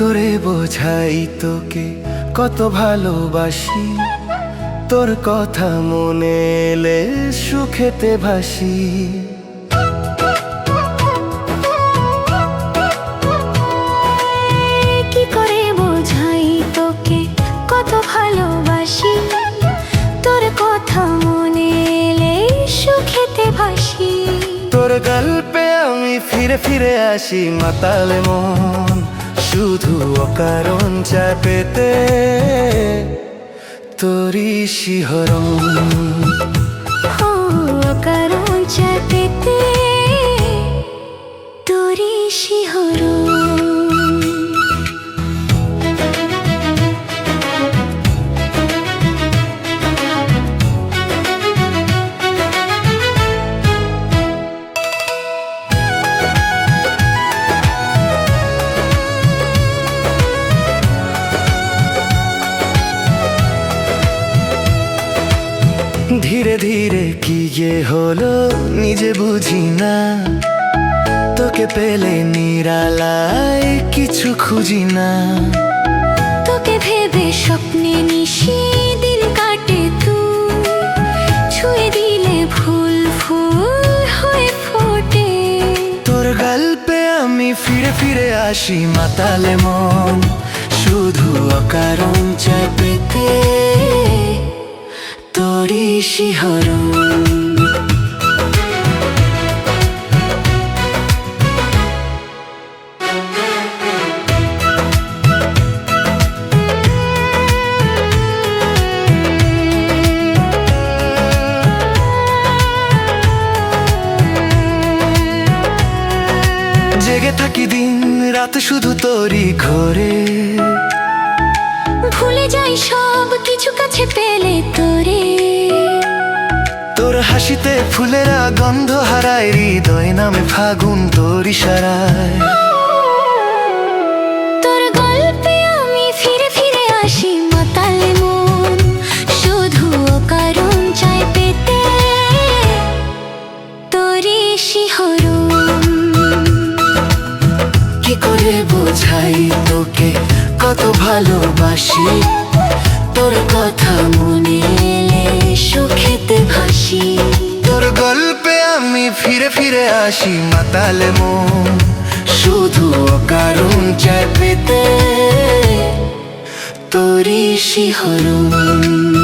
করে বোঝাই তোকে কত ভালোবাসি। তোর কথা মনে এলে সুখেতে ভাসি। কি করে বোঝাই তোকে কত ভালোবাসি? তোর কথা মনে এলে সুখেতে ভাসি। তোর গল্পে আমি ফিরে ফিরে আসি মাতাল মন। শুধু অকারণ চা পেতে তোরি শিহরণ। ধীরে ধীরে কি যে হলো নিজে বুঝি না। তোকে পেলে নিরালায় কিছু খুঁজি না। তোকে ভেবে স্বপ্নে নিশি দিন কাটে তুই। ছুঁয়ে দিলে ফুল ফুল হয়ে ফোটে। তোর গল্পে আমি ফিরে ফিরে আসি মাতালে মন। শুধু অকারণ চায় শিহরণ। জেগে থাকি দিন রাত শুধু তোরই ঘরে। হাসিতে ফুলেরা গন্ধ হারায় হৃদয় নামে ফাগুন তোর ইশারায়। আমি ফিরে ফিরে আসি শুধু কারণ চাই পেতে। তোরে কি করে বোঝাই তোকে? কত ভালোবাসি। তোর কথা ভাসি তোর গল্পে আমি ফিরে ফিরে আসি মাতালে মন। শুধু কারণ চাপিতে পেতে তোরই শিহরণ।